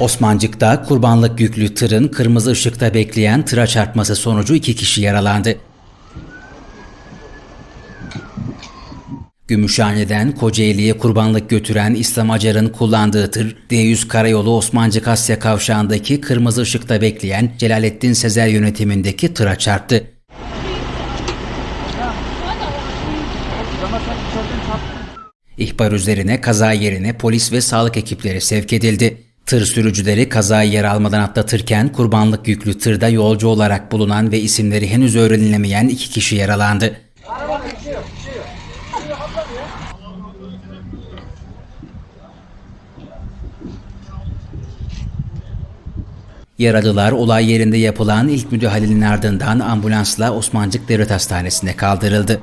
Osmancık'ta kurbanlık yüklü tırın kırmızı ışıkta bekleyen tıra çarpması sonucu iki kişi yaralandı. Gümüşhane'den Kocaeli'ye kurbanlık götüren İslam Acar'ın kullandığı tır, D100 Karayolu Osmancık Asya kavşağındaki kırmızı ışıkta bekleyen Celalettin Sezer yönetimindeki tıra çarptı. İhbar üzerine kaza yerine polis ve sağlık ekipleri sevk edildi. Tır sürücüleri kazayı yer almadan atlatırken kurbanlık yüklü tırda yolcu olarak bulunan ve isimleri henüz öğrenilemeyen iki kişi yaralandı. Yaralılar olay yerinde yapılan ilk müdahalenin ardından ambulansla Osmancık Devlet Hastanesi'ne kaldırıldı.